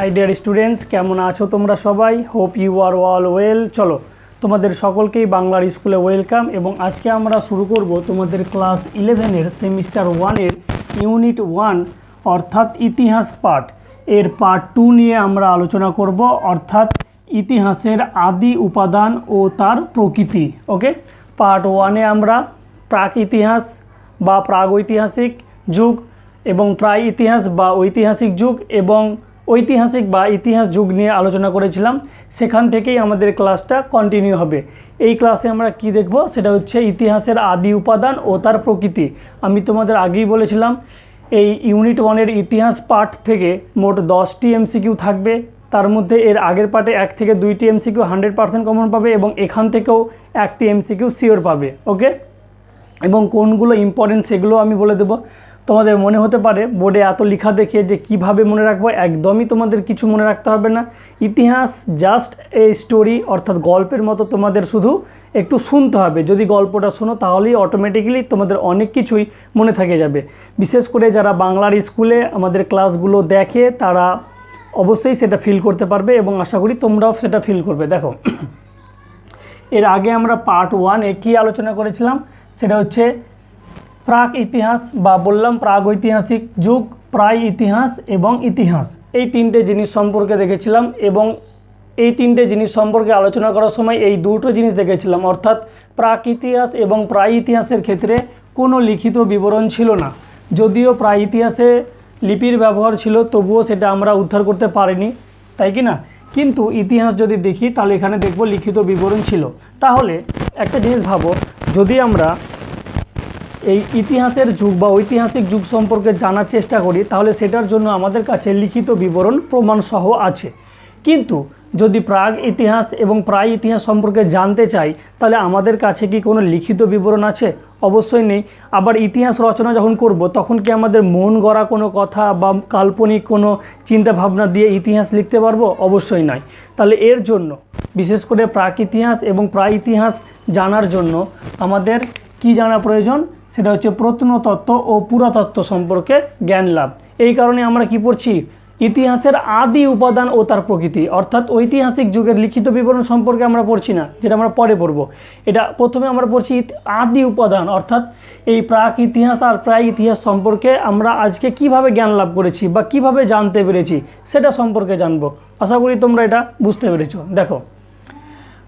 High dear students কেমন আছো তোমরা সবাই? Hope you are all well চলো, তোমাদের সকলকেই বাংলার স্কুলে ওয়েলকাম এবং আজকে আমরা শুরু করব তোমাদের ক্লাস ইলেভেনের সেমিস্টার ওয়ানের ইউনিট ওয়ান অর্থাৎ ইতিহাস পার্ট এর পার্ট টু নিয়ে আমরা আলোচনা করব, অর্থাৎ ইতিহাসের আদি উপাদান ও তার প্রকৃতি ওকে পার্ট ওয়ানে আমরা প্রাক ইতিহাস বা প্রাগৈতিহাসিক যুগ এবং প্রায় ইতিহাস বা ঐতিহাসিক যুগ এবং ঐতিহাসিক বা ইতিহাস যুগ নিয়ে আলোচনা করেছিলাম, সেখান থেকেই আমাদের ক্লাসটা কন্টিনিউ হবে। এই ক্লাসে আমরা কি দেখব? সেটা হচ্ছে ইতিহাসের আদি উপাদান ও তার প্রকৃতি। আমি তোমাদের আগেই বলেছিলাম, এই ইউনিট ওয়ানের ইতিহাস পার্ট থেকে মোট দশটি এমসিকিউ থাকবে। তার মধ্যে এর আগের পার্টে এক থেকে দুইটি এমসিকিউ হান্ড্রেড পার্সেন্ট কমন পাবে এবং এখান থেকেও একটি এমসিকিউ শিওর পাবে ওকে এবং কোনগুলো ইম্পর্টেন্ট সেগুলো আমি বলে দেবো। তোমাদের মনে হতে পারে, বোর্ডে এত লেখা দেখে যে কীভাবে মনে রাখব, একদমই তোমাদের কিছু মনে রাখতে হবে না। ইতিহাস জাস্ট এ স্টোরি অর্থাৎ গল্পের মতো তোমাদের শুধু একটু শুনতে হবে। যদি গল্পটা শোনো, তাহলেই অটোমেটিক্যালি তোমাদের অনেক কিছুই মনে থেকে যাবে। বিশেষ করে যারা বাংলার স্কুলে আমাদের ক্লাসগুলো দেখে, তারা অবশ্যই সেটা ফিল করতে পারবে এবং আশা করি তোমরাও সেটা ফিল করবে। দেখো, এর আগে আমরা পার্ট ওয়ানে কী আলোচনা করেছিলাম? সেটা হচ্ছে প্রাক ইতিহাস বা বললাম প্রাগৈতিহাসিক যুগ, প্রায় ইতিহাস এবং ইতিহাস। এই তিনটে জিনিস সম্পর্কে দেখেছিলাম এবং এই তিনটে জিনিস সম্পর্কে আলোচনা করার সময় এই দুটো জিনিস দেখেছিলাম। অর্থাৎ প্রাক ইতিহাস এবং প্রায় ইতিহাসের ক্ষেত্রে কোনো লিখিত বিবরণ ছিল না। যদিও প্রায় ইতিহাসে লিপির ব্যবহার ছিল, তবুও সেটা আমরা উদ্ধার করতে পারিনি, তাই কি না? কিন্তু ইতিহাস যদি দেখি, তাহলে এখানে দেখব লিখিত বিবরণ ছিল। তাহলে একটা জিনিস ভাবো, যদি আমরা এই ইতিহাসের যুগ বা ঐতিহাসিক যুগ সম্পর্কে জানার চেষ্টা করি, তাহলে সেটার জন্য আমাদের কাছে লিখিত বিবরণ প্রমাণসহ আছে। কিন্তু যদি প্রাগ ইতিহাস এবং প্রায় ইতিহাস সম্পর্কে জানতে চাই, তাহলে আমাদের কাছে কি কোনো লিখিত বিবরণ আছে? অবশ্যই নেই। আবার ইতিহাস রচনা যখন করব, তখন কি আমাদের মন গড়া কোনো কথা বা কাল্পনিক কোনো চিন্তা ভাবনা দিয়ে ইতিহাস লিখতে পারব? অবশ্যই নয়। তাহলে এর জন্য, বিশেষ করে প্রাক ইতিহাস এবং প্রায় ইতিহাস জানার জন্য আমাদের কি জানা প্রয়োজন? সেটা হচ্ছে প্রত্নতত্ত্ব ও পুরাতত্ত্ব সম্পর্কে জ্ঞান লাভ। এই কারণে আমরা কি পড়ছি? ইতিহাসের আদি উপাদান ও তার প্রকৃতি। অর্থাৎ ঐতিহাসিক যুগের লিখিত বিবরণ সম্পর্কে আমরা পড়ছি না, যেটা আমরা পরে পড়ব। এটা প্রথমে আমরা পড়ছি আদি উপাদান, অর্থাৎ এই প্রাক ইতিহাস আর প্রায় ইতিহাস সম্পর্কে আমরা আজকে কীভাবে জ্ঞান লাভ করেছি বা কীভাবে জানতে পেরেছি, সেটা সম্পর্কে জানব। আশা করি তোমরা এটা বুঝতে পেরেছ। দেখো,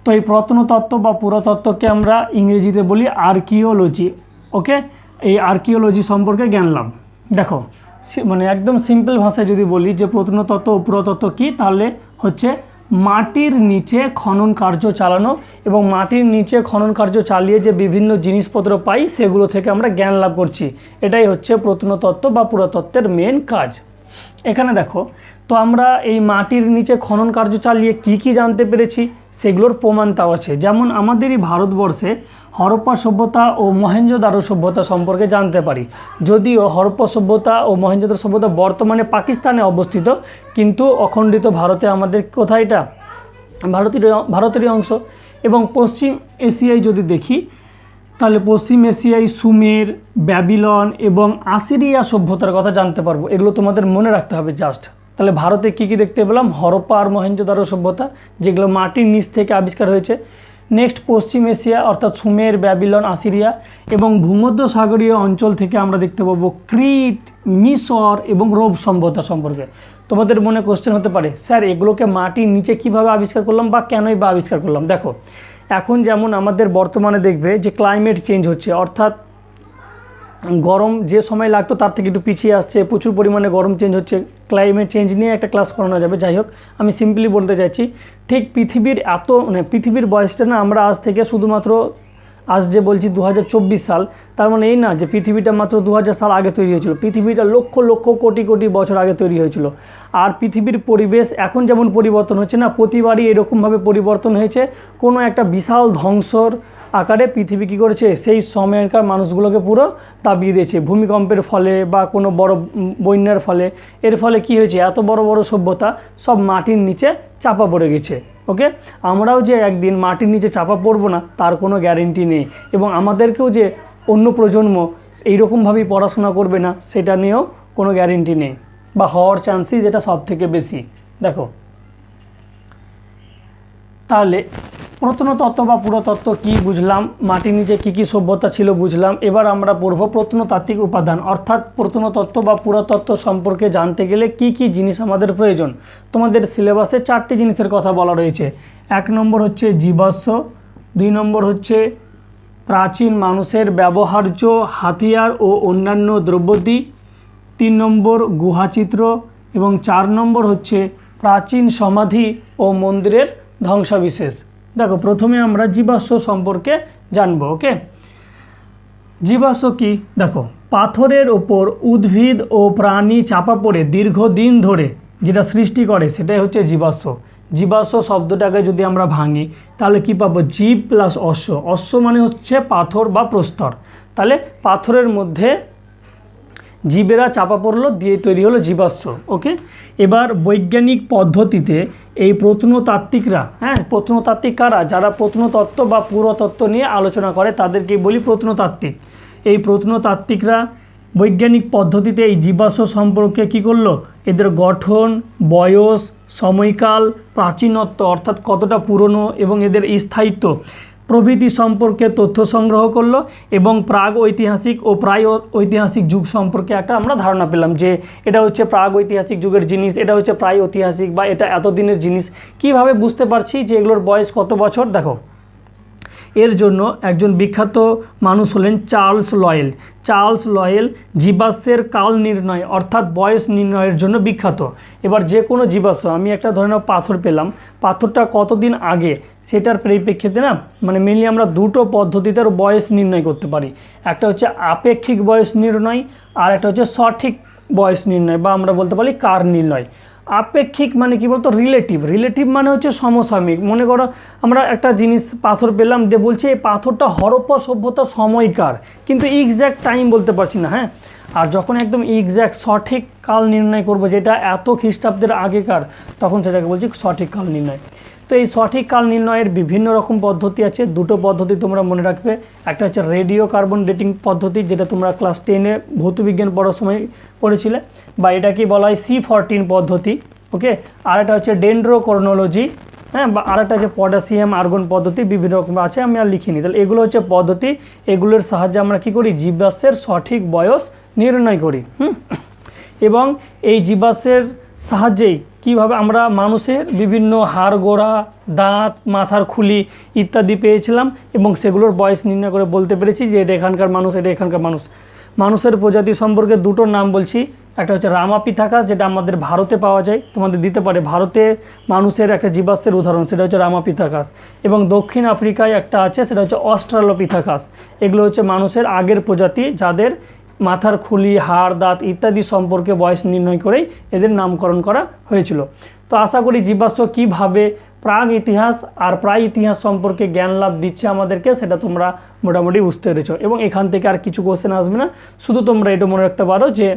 তো এই প্রত্নতত্ত্ব বা পুরাতত্ত্বকে আমরা ইংরেজিতে বলি আর্কিওলজি। ওকে? এই আর্কিওলজি সম্পর্কে জ্ঞান লাভ। দেখো মানে একদম সিম্পল ভাষায় যদি বলি যে প্রত্নতত্ত্ব পুরাতত্ত্ব কী, তাহলে হচ্ছে মাটির নিচে খনন কার্য চালানো এবং মাটির নিচে খনন কার্য চালিয়ে যে বিভিন্ন জিনিসপত্র পাই, সেগুলো থেকে আমরা জ্ঞান লাভ করছি। এটাই হচ্ছে প্রত্নতত্ত্ব বা পুরাতত্ত্বের মেন কাজ। এখানে দেখো, তো আমরা এই মাটির নিচে খনন কার্য চালিয়ে কি কি জানতে পেরেছি? সেগুলোর প্রমাণ তাও আছে। যেমন আমাদেরই ভারতবর্ষে হরপ্পা সভ্যতা ও মহেঞ্জোদারো সভ্যতা সম্পর্কে জানতে পারি। যদিও হরপ্পা সভ্যতা ও মহেঞ্জোদারো সভ্যতা বর্তমানে পাকিস্তানে অবস্থিত, কিন্তু অখণ্ডিত ভারতে আমাদের কোথায় এটা? ভারতের ভারতেরই অংশ। এবং পশ্চিম এশিয়ায় যদি দেখি, তাহলে পশ্চিম এশিয়ায় সুমের, ব্যাবিলন এবং আসিরিয়া সভ্যতার কথা জানতে পারব। এগুলো তোমাদের মনে রাখতে হবে জাস্ট তাহলে ভারতে কী কী দেখতে পেলাম? হরপ্পা আর মহেঞ্জোদারো সভ্যতা, যেগুলো মাটির নিচ থেকে আবিষ্কার হয়েছে। নেক্সট পশ্চিম এশিয়া, অর্থাৎ সুমের, ব্যাবিলন, আসিরিয়া এবং ভূমধ্য সাগরীয় অঞ্চল থেকে আমরা দেখতে পাবো ক্রিট, মিশর এবং রোব সভ্যতা সম্পর্কে। তোমাদের মনে কোশ্চেন হতে পারে, স্যার, এগুলোকে মাটির নিচে কীভাবে আবিষ্কার করলাম বা কেনই বা আবিষ্কার করলাম? দেখো, এখন যেমন আমাদের বর্তমানে দেখবে যে ক্লাইমেট চেঞ্জ হচ্ছে, অর্থাৎ গরম যে সময় লাগতো তার থেকে একটু পিছিয়ে আসছে, প্রচুর পরিমাণে গরম চেঞ্জ হচ্ছে। ক্লাইমেট চেঞ্জ নিয়ে একটা ক্লাস করানো যাবে। যাই হোক, আমি সিম্পলি বলতে চাইছি, ঠিক পৃথিবীর এত মানে পৃথিবীর বয়সটা না আমরা আজ থেকে শুধুমাত্র আজ যে বলছি দু হাজার চব্বিশ সাল, তার মানে এই না যে পৃথিবীটা মাত্র দু হাজার সাল আগে তৈরি হয়েছিল। পৃথিবীটা লক্ষ লক্ষ, কোটি কোটি বছর আগে তৈরি হয়েছিল। আর পৃথিবীর পরিবেশ এখন যেমন পরিবর্তন হচ্ছে না, প্রতিবারই এরকমভাবে পরিবর্তন হয়েছে। কোনো একটা বিশাল ধ্বংসর আকারে পৃথিবী কী করেছে? সেই সময়কার মানুষগুলোকে পুরো দাবিয়ে দিয়েছে। ভূমিকম্পের ফলে বা কোনো বড় বন্যার ফলে। এর ফলে কি হয়েছে? এত বড় বড় সভ্যতা সব মাটির নিচে চাপা পড়ে গেছে। ওকে? আমরাও যে একদিন মাটির নিচে চাপা পড়ব না, তার কোনো গ্যারেন্টি নেই। এবং আমাদেরকেও যে অন্য প্রজন্ম এইরকমভাবেই পড়াশোনা করবে না, সেটা নিয়েও কোনো গ্যারেন্টি নেই। বা হওয়ার চান্সই যেটা সব থেকে বেশি। দেখো। তাহলে প্রত্নতত্ত্ব বা পুরাতত্ত্ব কি বুঝলাম? মাটির নিচে কী কী সভ্যতা ছিল বুঝলাম। এবার আমরা পড়ব প্রত্নতাত্ত্বিক উপাদান। অর্থাৎ প্রত্নতত্ত্ব বা পুরাতত্ত্ব সম্পর্কে জানতে গেলে কি কি জিনিস আমাদের প্রয়োজন? তোমাদের সিলেবাসে চারটি জিনিসের কথা বলা রয়েছে। এক নম্বর হচ্ছে জীবাশ্ম, দুই নম্বর হচ্ছে প্রাচীন মানুষের ব্যবহার্য হাতিয়ার ও অন্যান্য দ্রব্যাদি, তিন নম্বর গুহাচিত্র এবং চার নম্বর হচ্ছে প্রাচীন সমাধি ও মন্দিরের ধ্বংসাবিশেষ। দেখো, প্রথমে আমরা জীবাশ্ম সম্পর্কে জানব, ওকে? জীবাশ্ম কি? দেখো, পাথরের ওপর উদ্ভিদ ও প্রাণী চাপা পড়ে দীর্ঘদিন ধরে, যেটা সৃষ্টি করে, সেটাই হচ্ছে জীবাশ্ম। জীবাশ্ম শব্দটাকে যদি আমরা ভাঙি, তাহলে কি পাবো? জীব প্লাস অশ্ব। অশ্ব মানে হচ্ছে পাথর বা প্রস্তর। তাহলে পাথরের মধ্যে জীবেরা চাপা পড়ল, দিয়ে তৈরি হলো জীবাশ্ম ওকে এবার বৈজ্ঞানিক পদ্ধতিতে এই প্রত্নতাত্ত্বিকরা হ্যাঁ প্রত্নতাত্ত্বিক কারা? যারা প্রত্নতত্ত্ব বা পুরাতত্ত্ব নিয়ে আলোচনা করে, তাদেরকেই বলি প্রত্নতাত্ত্বিক। এই প্রত্নতাত্ত্বিকরা বৈজ্ঞানিক পদ্ধতিতে এই জীবাশ্ম সম্পর্কে কি করল? এদের গঠন, বয়স, সময়কাল, প্রাচীনত্ব, অর্থাৎ কতটা পুরনো এবং এদের স্থায়িত্ব। প্রভৃতি সম্পর্কে তথ্য সংগ্রহ করল এবং প্রাগ ঐতিহাসিক ও প্রায় ঐতিহাসিক যুগ সম্পর্কে একটা আমরা ধারণা পেলাম যে এটা হচ্ছে প্রাগ ঐতিহাসিক যুগের জিনিস, এটা হচ্ছে প্রায় ঐতিহাসিক বা এটা এতদিনের জিনিস। কীভাবে বুঝতে পারছি যে এগুলোর বয়স কত বছর? দেখো। এর জন্য একজন বিখ্যাত মানুষ হলেন চার্লস লয়েল। চার্লস লয়েল জীবাশ্মের কাল নির্ণয় অর্থাৎ বয়স নির্ণয়ের জন্য বিখ্যাত। এবার যে কোনো জীবাশ্ম, আমি একটা ধরে নাও পাথর পেলাম, পাথরটা কতদিন আগে সেটার পরিপ্রেক্ষিতে না মানে মেনলি আমরা দুটো পদ্ধতিতে বয়স নির্ণয় করতে পারি। একটা হচ্ছে আপেক্ষিক বয়স নির্ণয় আর একটা হচ্ছে সঠিক বয়স নির্ণয় বা আমরা বলতে পারি কার নির্ণয়। আপেক্ষিক মানে কি বলতো? রিলেটিভ রিলেটিভ মানে হচ্ছে সমসাময়িক। মনে করো, আমরা একটা জিনিস, পাথর পেলাম, যে বলছে, এই পাথরটা হরপ্পা সভ্যতা সময়কার। কিন্তু এক্স্যাক্ট টাইম বলতে পারছি না হ্যাঁ? আর যখন একদম এক্স্যাক্ট সঠিক কাল নির্ণয় করব, যেটা এত খ্রিস্টাব্দের আগেকার, তখন সেটাকে বলছি সঠিক কাল নির্ণয়। তো এই সঠিক কাল নির্ণয়ের বিভিন্ন রকম পদ্ধতি আছে। দুটো পদ্ধতি তোমরা মনে রাখবে। একটা হচ্ছে রেডিও কার্বন ডেটিং পদ্ধতি, যেটা তোমরা ক্লাস টেনে ভৌতবিজ্ঞান পড়ার সময় পড়েছিলে, বা এটাকে বলা হয় সি ফরটিন পদ্ধতি, ওকে? আর একটা হচ্ছে ডেন্ড্রোকর্নোলজি হ্যাঁ বা আর একটা হচ্ছে পটাশিয়াম আর্গন পদ্ধতি, বিভিন্ন রকম আছে, আমি আর লিখিনি। তাহলে এগুলো হচ্ছে পদ্ধতি, এগুলোর সাহায্যে আমরা কি করি? জীবাশ্মের সঠিক বয়স নির্ণয় করি, হুম? এবং এই জীবাশ্মের সাহায্যেই কীভাবে আমরা মানুষের বিভিন্ন হাড়, গোড়া, দাঁত, মাথার খুলি ইত্যাদি পেয়েছিলাম এবং সেগুলোর বয়স নির্ণয় করে বলতে পেরেছি যে এটা এখানকার মানুষ, এটা এখানকার মানুষ। মানুষের প্রজাতি সম্পর্কে দুটো নাম বলছি। একটা হচ্ছে রামাপিথাকাস যেটা আমাদের ভারতে পাওয়া যায়, তোমাদের দিতে পারে। ভারতে মানুষের একটা জীবাশ্মের উদাহরণ, সেটা হচ্ছে রামাপিথাকাস এবং দক্ষিণ আফ্রিকায় একটা আছে, সেটা হচ্ছে অস্ট্রালোপিথাকাস এগুলো হচ্ছে মানুষের আগের প্রজাতি যাদের মাথার খুলি, হাড়, দাঁত ইত্যাদি সম্পর্কে বয়স নির্ণয় করেই এদের নামকরণ করা হয়েছিল। তো আশা করি জীবাশ্ম কীভাবে প্রাগ ইতিহাস আর প্রায় ইতিহাস সম্পর্কে জ্ঞান লাভ দিচ্ছে আমাদেরকে, সেটা তোমরা মোটামুটি বুঝতে পেরেছ। এবং এখান থেকে আর কিছু কোশ্চেন আসবে না। শুধু তোমরা এটা মনে রাখতে পারো যে,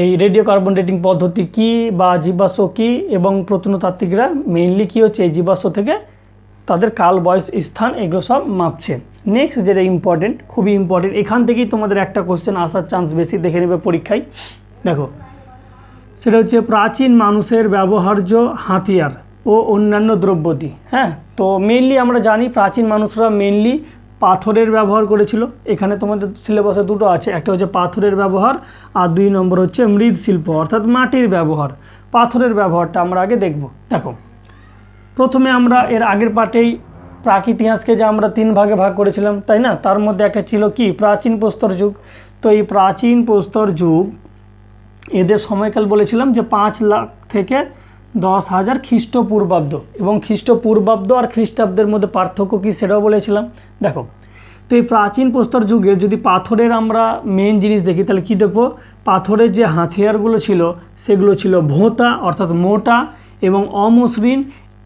এই রেডিও কার্বন ডেটিং পদ্ধতি কি বা জীবাশ্ম কি এবং প্রত্নতাত্ত্বিকরা মেইনলি কী হচ্ছে এই জীবাশ্ম থেকে তাদের কাল, বয়স, স্থান এগুলো সব মাপছে। নেক্সট যেটা ইম্পর্টেন্ট খুবই ইম্পর্টেন্ট এখান থেকেই তোমাদের একটা কোশ্চেন আসার চান্স বেশি, দেখে নেবে পরীক্ষায়। দেখো, সেটা হচ্ছে প্রাচীন মানুষের ব্যবহার্য হাতিয়ার ও অন্যান্য দ্রব্যদি হ্যাঁ? তো মেনলি আমরা জানি প্রাচীন মানুষরা মেনলি পাথরের ব্যবহার করেছিল। এখানে তোমাদের সিলেবাসে দুটো আছে, একটা হচ্ছে পাথরের ব্যবহার আর দুই নম্বর হচ্ছে মৃৎশিল্প, অর্থাৎ মাটির ব্যবহার। পাথরের ব্যবহারটা আমরা আগে দেখব। দেখো প্রথমে আমরা এর আগের পার্টেই প্রাক ইতিহাসকে যে আমরা তিন ভাগে ভাগ করেছিলাম, তাই না? তার মধ্যে একটা ছিল কি? প্রাচীন প্রস্তর যুগ। তো এই প্রাচীন প্রস্তর যুগ এদের সময়কাল বলেছিলাম যে পাঁচ লাখ থেকে দশ হাজার খ্রিস্টপূর্বাব্দ। এবং খ্রিস্টপূর্বাব্দ আর খ্রিস্টাব্দের মধ্যে পার্থক্য কী সেটাও বলেছিলাম। দেখো, তো এই প্রাচীন প্রস্তর যুগে যদি পাথরের আমরা মেন জিনিস দেখি, তাহলে কী দেখব? পাথরের যে হাতিয়ারগুলো ছিল, সেগুলো ছিল ভোঁতা, অর্থাৎ মোটা এবং অমসৃণ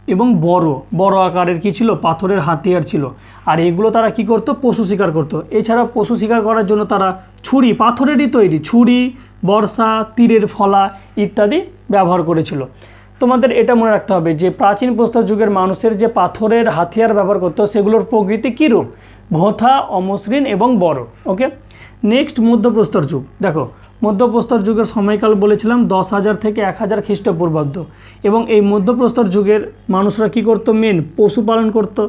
এবং বড় বড় আকারের কি ছিল? পাথরের হাতিয়ার ছিল। আর এগুলো তারা কি করতো? পশু শিকার করতো। এছাড়া পশু শিকার করার জন্য তারা ছুরি, পাথরেরই তৈরি, ছুরি, বর্ষা, তীরের ফলা ইত্যাদি ব্যবহার করেছিল। তোমাদের এটা মনে রাখতে হবে যে প্রাচীন প্রস্তর যুগের মানুষের যে পাথরের হাতিয়ার ব্যবহার করতো, সেগুলোর প্রকৃতি কীরূপ? ভোঁথা, অমসৃণ এবং বড়। ওকে নেক্সট মধ্যপ্রস্তর যুগ। দেখো মধ্যপ্রস্তর যুগের সময়কাল বলেছিলাম, দশ হাজার থেকে এক হাজার খ্রিস্টপূর্বাব্দ। এবং এই মধ্যপ্রস্তর যুগের মানুষরা কি করতো? মেন পশুপালন করতো।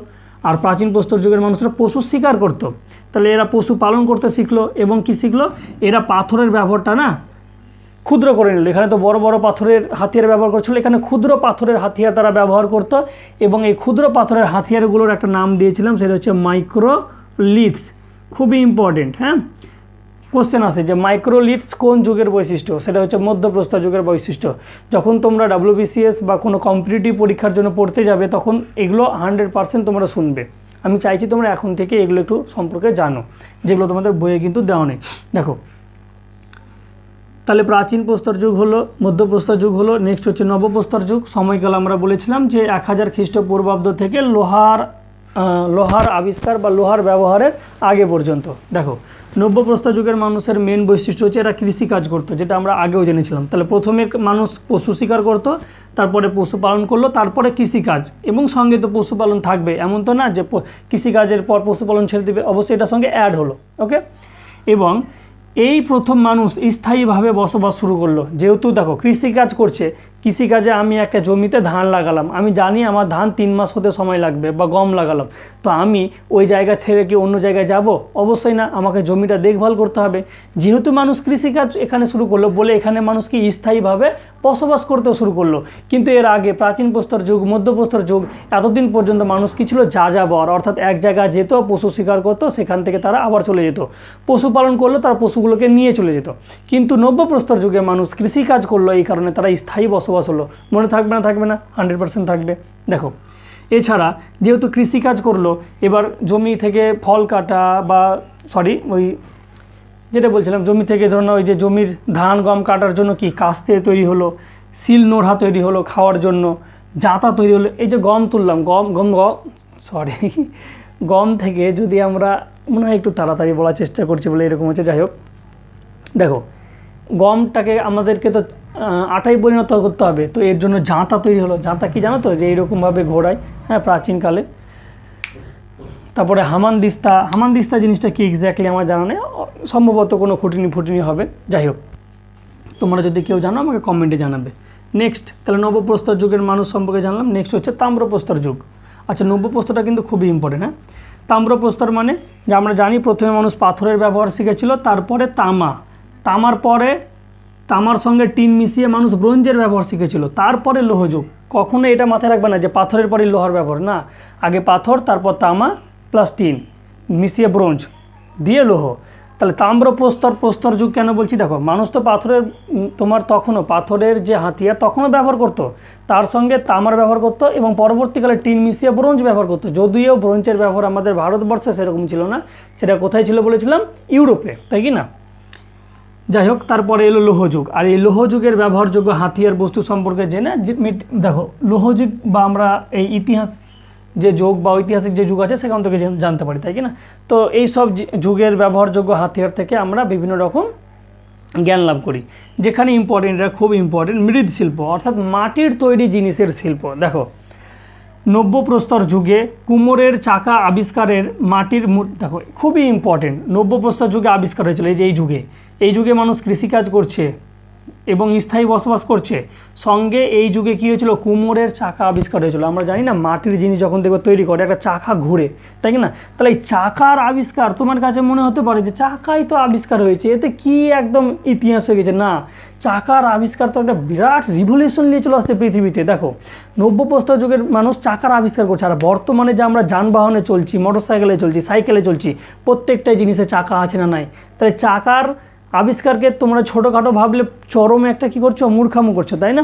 আর প্রাচীন প্রস্তর যুগের মানুষরা পশু শিকার করতো। তাহলে এরা পশু পালন করতে শিখলো এবং কি শিখলো? এরা পাথরের ব্যবহারটা না ক্ষুদ্র করে নিল। এখানে তো বড় বড় পাথরের হাতিয়ার ব্যবহার করছিল। এখানে ক্ষুদ্র পাথরের হাতিয়ার তারা ব্যবহার করত এবং এই ক্ষুদ্র পাথরের হাতিয়ারগুলোর একটা নাম দিয়েছিলাম, সেটা হচ্ছে মাইক্রো লিথস খুবই ইম্পর্টেন্ট হ্যাঁ? কোশ্চেন আসে যে মাইক্রোলিথস কোন যুগের বৈশিষ্ট্য? সেটা হচ্ছে মধ্যপ্রস্তর যুগের বৈশিষ্ট্য। যখন তোমরা ডাব্লিউবিসিএস বা কোনো কম্পিটিটিভ পরীক্ষার জন্য পড়তে যাবে, তখন এগুলো হান্ড্রেড পার্সেন্ট তোমরা শুনবে। আমি চাইছি তোমরা এখন থেকে এগুলো একটু সম্পর্কে জানো, যেগুলো তোমাদের বইয়ে কিন্তু দেওয়া নেই। দেখো, তাহলে প্রাচীন প্রস্তর যুগ হলো মধ্যপ্রস্তর যুগ হলো নেক্সট হচ্ছে নবপ্রস্তর যুগ। সময়কাল আমরা বলেছিলাম যে এক হাজার খ্রিস্টপূর্বাব্দ থেকে লোহার লোহার আবিষ্কার বা লোহার ব্যবহারের আগে পর্যন্ত। দেখো নব্য নব্যপ্রস্তর যুগের মানুষের মেন বৈশিষ্ট্য হচ্ছে এরা কৃষিকাজ করতো, যেটা আমরা আগেও জেনেছিলাম। তাহলে প্রথমে মানুষ পশু শিকার করতো, তারপরে পশুপালন করল, তারপরে কৃষিকাজ এবং সঙ্গে তো পশুপালন থাকবে। এমন তো না যে কৃষিকাজের পর পশুপালন ছেড়ে দেবে, অবশ্যই এটার সঙ্গে অ্যাড হলো ওকে এবং এই প্রথম মানুষ স্থায়ীভাবে বসবাস শুরু করল। যেহেতু দেখো কৃষিকাজ করছে কৃষিকাজে আমি একটা জমিতে ধান লাগালাম। আমি জানি আমার ধান তিন মাস হতে সময় লাগবে বা গম লাগালাম। তো আমি ওই জায়গা থেকে কি অন্য জায়গায় যাব? অবশ্যই না, আমাকে জমিটা দেখভাল করতে হবে। যেহেতু মানুষ কৃষিকাজ এখানে শুরু করল বলে এখানে মানুষ কি স্থায়ীভাবে বসবাস করতেও শুরু করল। কিন্তু এর আগে প্রাচীন প্রস্তর যুগ, মধ্যপ্রস্তর যুগ, এতদিন পর্যন্ত মানুষ কি ছিল? যা যাবর অর্থাৎ এক জায়গায় যেত, পশু শিকার করতো, সেখান থেকে তারা আবার চলে যেত। পশুপালন করল তারা পশুগুলোকে নিয়ে চলে যেত। কিন্তু নব্যপ্রস্তর যুগে মানুষ কৃষিকাজ করল, এই কারণে তারা স্থায়ী বসবাস হলো। মনে থাকবে না থাকবে না হান্ড্রেড পার্সেন্ট থাকবে। দেখো, এছাড়া যেহেতু কৃষিকাজ করল, এবার জমি থেকে ফল কাটা বা সরি ওই যেটা বলছিলাম, জমি থেকে ধরুন ওই যে জমির ধান, গম কাটার জন্য কি কাস্তে তৈরি হলো, শিল নোড়া তৈরি হলো খাওয়ার জন্য, জাঁতা তৈরি হলো, এই যে গম তুললাম, গম গম গম সরি গম থেকে যদি আমরা, মনে হয় একটু তাড়াতাড়ি বলার চেষ্টা করছি বলে এরকম হচ্ছে, যাই হোক। দেখো, গমটাকে আমাদেরকে তো আটায় পরিণত করতে হবে। তো এর জন্য জাঁতা তৈরি হলো। জাঁতা কি জানো তো? যে এইরকমভাবে ঘোরায় হ্যাঁ প্রাচীনকালে। তারপরে হামান দিস্তা। হামান দিস্তা জিনিসটা কি এক্স্যাক্টলি আমার জানা নেই। সম্ভবত কোনো খুঁটিনি ফুটিনি হবে। যাই হোক, তোমরা যদি কেউ জানো, আমাকে কমেন্টে জানাবে। নেক্সট তাহলে নবপ্রস্তর যুগের মানুষ সম্পর্কে জানলাম। নেক্সট হচ্ছে তাম্রপ্রস্তর যুগ। আচ্ছা নব্যপ্রস্তরটা কিন্তু খুবই ইম্পর্টেন্ট হ্যাঁ? তাম্রপ্রস্তর মানে যে আমরা জানি প্রথমে মানুষ পাথরের ব্যবহার শিখেছিল, তারপরে তামা। তামার পরে তামার সঙ্গে টিন মিশিয়ে মানুষ ব্রোঞ্জের ব্যবহার শিখেছিল। তারপরে লোহযুগ কখনো এটা মাথায় রাখবে না যে পাথরের পরে লোহার ব্যবহার। না, আগে পাথর, তারপর তামা প্লাস টিন। মিশিয়ে ব্রোঞ্জ। দিয়ে লোহ। তাহলে তাম্র প্রস্তর প্রস্তর যুগ কেন বলছি? দেখো, মানুষ তো পাথরের তোমার তখনও পাথরের যে হাতিয়ার তখনও ব্যবহার করতো। তার সঙ্গে তামার ব্যবহার করতো এবং পরবর্তীকালে টিন মিশিয়ে ব্রোঞ্জ ব্যবহার করতো। যদিও ব্রোঞ্জের ব্যবহার আমাদের ভারতবর্ষে সেরকম ছিল না, সেটা কোথায় ছিল বলেছিলাম? ইউরোপে। তাই কি না? যাই হোক তারপরে এলো লোহযুগ। আর এই লোহযুগের ব্যবহারযোগ্য হাতিয়ার বস্তু সম্পর্কে জেনে দেখো, লোহযুগ বা আমরা এই ইতিহাস যে যুগ বা ঐতিহাসিক যে যুগ আছে, সেখান থেকে জানতে পারি, তাই কি না? তো এই সব যুগের ব্যবহারযোগ্য হাতিয়ার থেকে আমরা বিভিন্ন রকম জ্ঞান লাভ করি। যেখানে ইম্পর্টেন্ট এটা খুব ইম্পর্টেন্ট মৃৎ শিল্প, অর্থাৎ মাটির তৈরি জিনিসের শিল্প। দেখো, নব্যপ্রস্তর যুগে কুমোরের চাকা আবিষ্কারের মাটির দেখো, খুবই ইম্পর্টেন্ট নব্যপ্রস্তর যুগে আবিষ্কার হয়েছিল এই যে এই যুগে। এই যুগে মানুষ কৃষিকাজ করছে এবং স্থায়ী বসবাস করছে। সঙ্গে এই যুগে কী হয়েছিল? কুমোরের চাকা আবিষ্কার হয়েছিল। আমরা জানি না মাটির জিনিস যখন দেখবে তৈরি করে, একটা চাকা ঘুরে, তাই না? তাহলে এই চাকার আবিষ্কার তোমার কাছে মনে হতে পারে যে চাকাই তো আবিষ্কার হয়েছে, এতে কি একদম ইতিহাস হয়ে গেছে? না, চাকার আবিষ্কার তো একটা বিরাট রিভলিউশন নিয়ে চলে আসছে পৃথিবীতে। দেখো নব্যপ্রস্তর যুগের মানুষ চাকার আবিষ্কার করছে। আর বর্তমানে যে আমরা যানবাহনে চলছি মোটর সাইকেলে চলছি সাইকেলে চলছি, প্রত্যেকটাই জিনিসে চাকা আছে না নাই? তাহলে চাকার আবিষ্কারকে তোমরা ছোটোখাটো ভাবলে চরমে একটা কী করছ? মূর্খামো করছ, তাই না?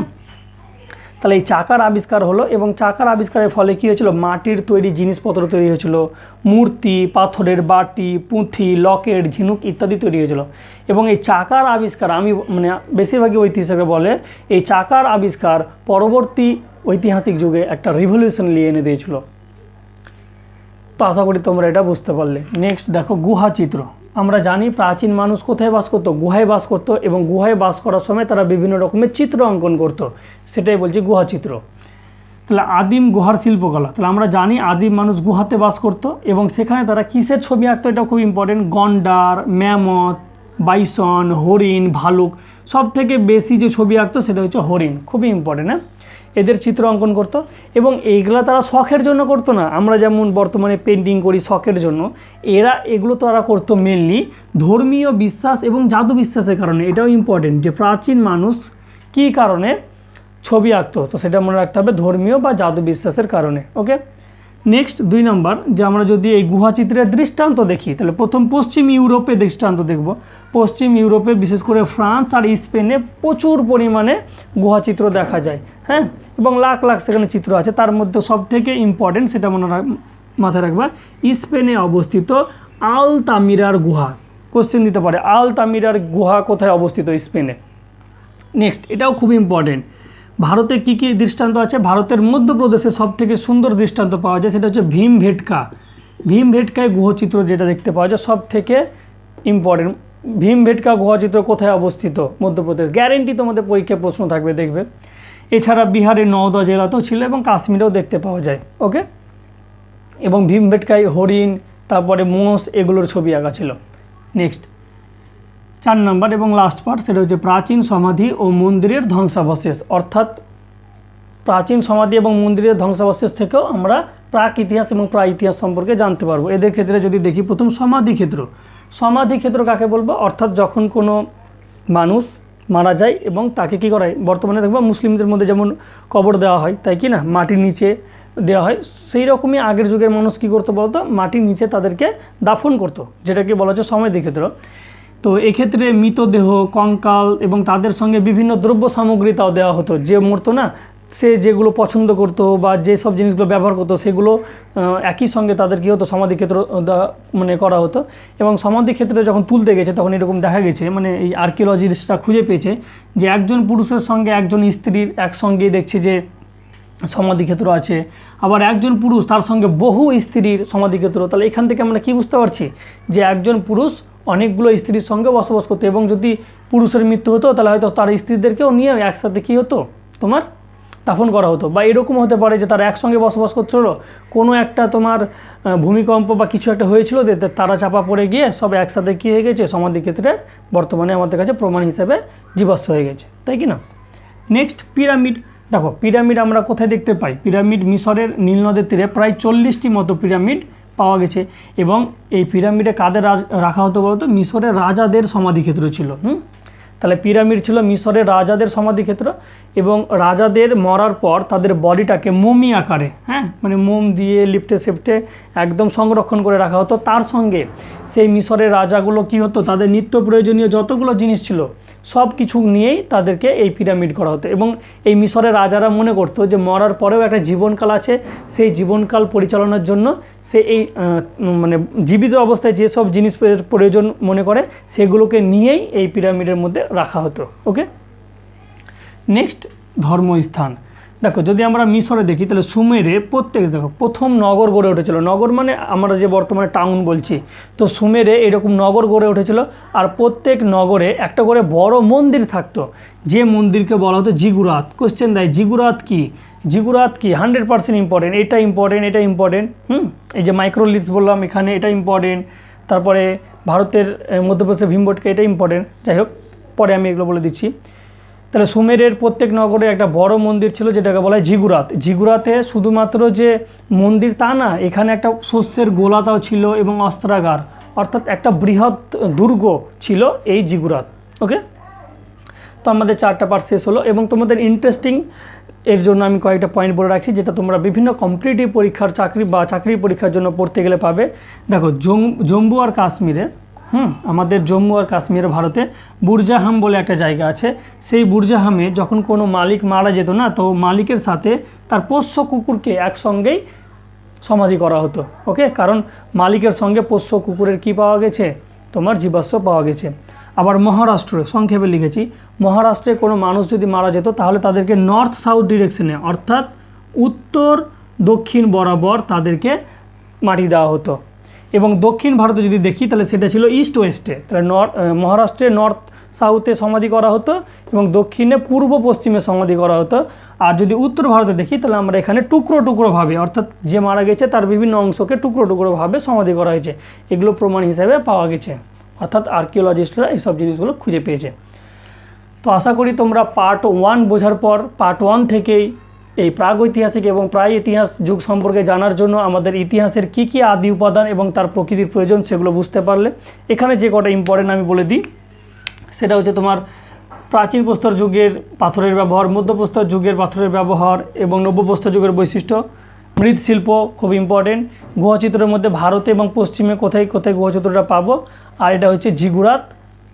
তাহলে এই চাকার আবিষ্কার হলো এবং চাকার আবিষ্কারের ফলে কী হয়েছিল? মাটির তৈরি জিনিসপত্র তৈরি হয়েছিল, মূর্তি, পাথরের বাটি, পুঁথি, লকেট, ঝিনুক ইত্যাদি তৈরি হয়েছিল। এবং এই চাকার আবিষ্কার, আমি মানে বেশিরভাগই ঐতিহাসিকরা বলে, এই চাকার আবিষ্কার পরবর্তী ঐতিহাসিক যুগে একটা রিভলিউশন নিয়ে এনে দিয়েছিল। তো আশা করি তোমরা এটা বুঝতে পারলে। নেক্সট দেখো, গুহা চিত্র। আমরা জানি প্রাচীন মানুষ কোথায় বাস করতো? গুহায় বাস করতো এবং গুহায় বাস করার সময় তারা বিভিন্ন রকমের চিত্র অঙ্কন করতো। সেটাই বলছি গুহা চিত্র। তাহলে আদিম গুহার শিল্পকলা। তাহলে আমরা জানি আদিম মানুষ গুহাতে বাস করতো এবং সেখানে তারা কিসের ছবি আঁকতো? এটা খুব ইম্পর্টেন্ট গন্ডার ম্যামথ বাইসন হরিণ, ভালুক। সব থেকে বেশি যে ছবি আঁকতো সেটা হচ্ছে হরিণ। খুবই ইম্পর্টেন্ট হ্যাঁ? এদের চিত্র অঙ্কন করতো। এবং এইগুলা তারা শখের জন্য করতো না। আমরা যেমন বর্তমানে পেন্টিং করি শখের জন্য, এরা এগুলো তারা করতো মেনলি ধর্মীয় বিশ্বাস এবং জাদু বিশ্বাসের কারণে। এটাও ইম্পর্টেন্ট যে প্রাচীন মানুষ কী কারণে ছবি আঁকতো? তো সেটা মনে রাখতে হবে ধর্মীয় বা জাদু বিশ্বাসের কারণে ওকে নেক্সট দুই নম্বর, যে আমরা যদি এই গুহা চিত্রের দৃষ্টান্ত দেখি, তাহলে প্রথম পশ্চিম ইউরোপে দৃষ্টান্ত দেখব। পশ্চিম ইউরোপে, বিশেষ করে ফ্রান্স আর স্পেনে প্রচুর পরিমাণে গুহা চিত্র দেখা যায় হ্যাঁ? এবং লাখ লাখ সেখানে চিত্র আছে। তার মধ্যে সব থেকে ইম্পর্টেন্ট সেটা মনে রাখ, মাথায় রাখবা, স্পেনে অবস্থিত আল তামিরার গুহা। কোশ্চেন দিতে পারে আল তামিরার গুহা কোথায় অবস্থিত স্পেনে? নেক্সট এটাও খুব ইম্পর্টেন্ট ভারতে কী কী দৃষ্টান্ত আছে? ভারতের মধ্যপ্রদেশে সব থেকে সুন্দর দৃষ্টান্ত পাওয়া যায়, সেটা হচ্ছে ভীম ভেটকা। ভীম ভেটকায় গুহচিত্র যেটা দেখতে পাওয়া যায় সব থেকে ইম্পর্টেন্ট ভীম ভেটকা গুহচিত্র কোথায় অবস্থিত? মধ্যপ্রদেশ। গ্যারেন্টি তোমাদের পরীক্ষায় প্রশ্ন থাকবে, দেখবে। এছাড়া বিহারের নওদা জেলাতেও ছিল এবং কাশ্মীরেও দেখতে পাওয়া যায় ওকে এবং ভীম ভেটকায় হরিণ, তারপরে মোষ, এগুলোর ছবি আঁকা ছিল। নেক্সট চার নম্বর এবং লাস্ট পার্ট সেটা হচ্ছে প্রাচীন সমাধি ও মন্দিরের ধ্বংসাবশেষ। অর্থাৎ প্রাচীন সমাধি এবং মন্দিরের ধ্বংসাবশেষ থেকেও আমরা প্রাক ইতিহাস এবং প্রাক ইতিহাস সম্পর্কে জানতে পারব। এদের ক্ষেত্রে যদি দেখি, প্রথম সমাধি ক্ষেত্র। সমাধি ক্ষেত্র কাকে বলব? অর্থাৎ যখন কোনো মানুষ মারা যায় এবং তাকে কি করা হয় বর্তমানে দেখব মুসলিমদের মধ্যে যেমন কবর দেওয়া হয়, তাই কি না? মাটির নিচে দেওয়া হয়। সেই রকমই আগের যুগের মানুষ কী করতো বলতো? মাটির নিচে তাদেরকে দাফন করতো, যেটাকে বলা হচ্ছে সমাধি ক্ষেত্র। তো এক্ষেত্রে মৃতদেহ, কঙ্কাল এবং তাদের সঙ্গে বিভিন্ন দ্রব্য সামগ্রী তাও দেওয়া হতো। যে মরতো না, সে যেগুলো পছন্দ করতো বা যে সব জিনিসগুলো ব্যবহার করতো, সেগুলো একই সঙ্গে তাদের কী হতো, সমাধি ক্ষেত্র মানে করা হতো। এবং সমাধি ক্ষেত্রে যখন তুলতে গেছে, তখন এরকম দেখা গেছে মানে এই আর্কিওলজিস্টরা খুঁজে পেয়েছে যে একজন পুরুষের সঙ্গে একজন স্ত্রীর একসঙ্গে দেখছে যে সমাধিক্ষেত্র আছে, আবার একজন পুরুষ তার সঙ্গে বহু স্ত্রীর সমাধিক্ষেত্র তাহলে এখান থেকে আমরা কি বুঝতে পারছি? যে একজন পুরুষ অনেকগুলো স্ত্রীর সঙ্গে বসবাস করতো এবং যদি পুরুষের মৃত্যু হতো, তাহলে হয়তো তার স্ত্রীদেরকেও নিয়ে একসাথে কী হতো? তোমার দাফন করা হতো। বা এরকম হতে পারে যে তারা একসঙ্গে বসবাস করছিল, কোনো একটা তোমার ভূমিকম্প বা কিছু একটা হয়েছিল যে তারা চাপা পড়ে গিয়ে সব একসাথে কী হয়ে গেছে? সমাধিক্ষেত্রে বর্তমানে আমাদের কাছে প্রমাণ হিসেবে জীবাশ্ম হয়ে গেছে। তাই কি না? নেক্সট পিরামিড দেখো পিরামিড আমরা কোথায় দেখতে পাই? পিরামিড মিশরের নীল নদের তীরে প্রায় চল্লিশটি মতো পিরামিড পাওয়া গেছে। এবং এই পিরামিডে কাদের রাখা হতো বলতো? মিশরের রাজাদের সমাধিক্ষেত্র ছিল, হুম? তাহলে পিরামিড ছিল মিশরের রাজাদের সমাধিক্ষেত্র এবং রাজাদের মরার পর তাদের বডিটাকে মমি আকারে হ্যাঁ? মানে মোম দিয়ে লিফটে, সেফটে একদম সংরক্ষণ করে রাখা হতো। তার সঙ্গে সেই মিশরের রাজাগুলো কি হতো? তাদের নিত্য প্রয়োজনীয় যতগুলো জিনিস ছিল সব কিছু নিয়েই তাদেরকে এই পিরামিড করা হতো। এবং এই মিশরের রাজারা মনে করত যে মরার পরেও একটা জীবনকাল আছে, সেই জীবনকাল পরিচালনার জন্য সে এই মানে জীবিত অবস্থায় যেসব জিনিস প্রয়োজন- মনে করে, সেগুলোকে নিয়েই এই পিরামিডের মধ্যে রাখা হতো। ওকে নেক্সট ধর্মস্থান। দেখো, যদি আমরা মিশরে দেখি, তাহলে সুমেরে প্রত্যেক দেখো, প্রথম নগর গড়ে উঠেছিল। নগর মানে আমরা যে বর্তমানে টাউন বলছি, তো সুমেরে এরকম নগর গড়ে উঠেছিল, আর প্রত্যেক নগরে একটা করে বড় মন্দির থাকতো। যে মন্দিরকে বলা হতো জিগুরাত। কোশ্চেন দেয়, জিগুরাত কি? জিগুরাত কি? হান্ড্রেড পার্সেন্ট ইম্পর্টেন্ট এটা ইম্পর্টেন্ট এটা ইম্পর্টেন্ট হুম? এই যে মাইক্রোলিথ বললাম এখানে, এটা ইম্পর্টেন্ট তারপরে ভারতের মধ্যপ্রদেশের ভীমবটকে এটা ইম্পর্টেন্ট যাই হোক, পরে আমি এগুলো বলে দিচ্ছি। তাহলে সুমেরের প্রত্যেক নগরে একটা বড় মন্দির ছিল, যেটাকে বলা হয় জিগুরাত জিগুরাতে শুধুমাত্র যে মন্দির তা না, এখানে একটা শস্যের গোলাতাও ছিল এবং অস্ত্রাগার। অর্থাৎ একটা বৃহৎ দুর্গ ছিল এই জিগুরাত ওকে? তো আমাদের চারটা পার্ট শেষ হলো এবং তোমাদের ইন্টারেস্টিং এর জন্য আমি কয়েকটা পয়েন্ট বলে রাখছি, যেটা তোমরা বিভিন্ন কম্পিটিটিভ পরীক্ষার চাকরি বা চাকরি পরীক্ষার জন্য পড়তে গেলে পাবে। দেখো, জম- জম্মু আর কাশ্মীরে হুম, আমাদের জম্মু আর কাশ্মীর ভারতে বুরজাহাম বলে একটা জায়গা আছে। সেই বুরজাহামে যখন কোনো মালিক মারা যেত না, তো মালিকের সাথে তার পোষ্য কুকুরকে একসঙ্গেই সমাধি করা হতো, ওকে? কারণ মালিকের সঙ্গে পোষ্য কুকুরের কি পাওয়া গেছে? তোমার জীবাশ্ম পাওয়া গেছে। আবার মহারাষ্ট্রে, সংক্ষেপে লিখেছি, মহারাষ্ট্রে কোনো মানুষ যদি মারা যেত, তাহলে তাদেরকে নর্থ সাউথ ডিরেকশনে, অর্থাৎ উত্তর দক্ষিণ বরাবর তাদেরকে মাটি দেওয়া হতো। এবং দক্ষিণ ভারতে যদি দেখি, তাহলে সেটা ছিল ইস্ট ওয়েস্টে তাহলে নর্থ মহারাষ্ট্রে নর্থ সাউথে সমাধি করা হতো এবং দক্ষিণে পূর্ব পশ্চিমে সমাধি করা হতো। আর যদি উত্তর ভারতে দেখি, তাহলে আমরা এখানে টুকরো টুকরো ভাবে, অর্থাৎ যে মারা গেছে তার বিভিন্ন অংশকে টুকরো টুকরো ভাবে সমাধি করা হয়েছে। এগুলো প্রমাণ হিসাবে পাওয়া গেছে। অর্থাৎ আর্কিওলজিস্টরা এইসব জিনিসগুলো খুঁজে পেয়েছে। তো আশা করি তোমরা পার্ট ওয়ান বোঝার পর পার্ট ওয়ান থেকেই এই প্রাগৈতিহাসিক এবং প্রায় ইতিহাস যুগ সম্পর্কে জানার জন্য আমাদের ইতিহাসের কী কী আদি উপাদান এবং তার প্রকৃতির প্রয়োজন সেগুলো বুঝতে পারলে এখানে যে কটা ইম্পর্টেন্ট আমি বলে দিই, সেটা হচ্ছে তোমার প্রাচীন প্রস্তর যুগের পাথরের ব্যবহার, মধ্যপ্রস্তর যুগের পাথরের ব্যবহার এবং নব্যপ্রস্তর যুগের বৈশিষ্ট্য। মৃৎশিল্প খুব ইম্পর্টেন্ট গুহচিত্রের মধ্যে ভারতে এবং পশ্চিমে কোথায় কোথায় গুহচিত্রটা পাবো? আর এটা হচ্ছে জিগুরাত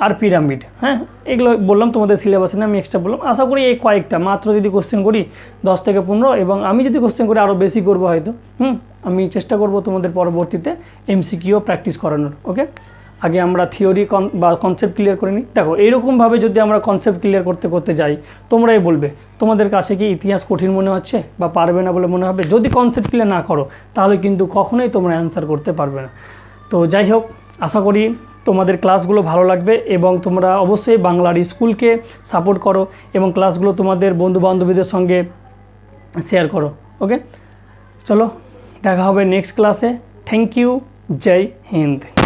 আর পিরামিড হ্যাঁ? এগুলো বললাম, তোমাদের সিলেবাসে না আমি এক্সট্রা বললাম। আশা করি এই কয়েকটা, মাত্র যদি কোশ্চেন করি, দশ থেকে পনেরো, এবং আমি যদি কোশ্চেন করি আরও বেশি করব হয়তো। হুম? আমি চেষ্টা করব তোমাদের পরবর্তীতে এমসিকিউ প্র্যাকটিস করানোর ওকে আগে আমরা থিওরি কন বা কনসেপ্ট ক্লিয়ার করে নিই। দেখো, এইরকমভাবে যদি আমরা কনসেপ্ট ক্লিয়ার করতে করতে যাই, তোমরাই বলবে, তোমাদের কাছে কি ইতিহাস কঠিন মনে হচ্ছে, বা পারবে না বলে মনে হবে? যদি কনসেপ্ট ক্লিয়ার না করো, তাহলে কিন্তু কখনোই তোমরা অ্যান্সার করতে পারবে না। তো যাই হোক, আশা করি তোমাদের ক্লাসগুলো ভালো লাগবে এবং তোমরা অবশ্যই বাংলার স্কুলকে সাপোর্ট করো এবং ক্লাসগুলো তোমাদের বন্ধু বান্ধবীদের সঙ্গে শেয়ার করো ওকে চলো, দেখা হবে নেক্সট ক্লাসে থ্যাংক ইউ জয় হিন্দ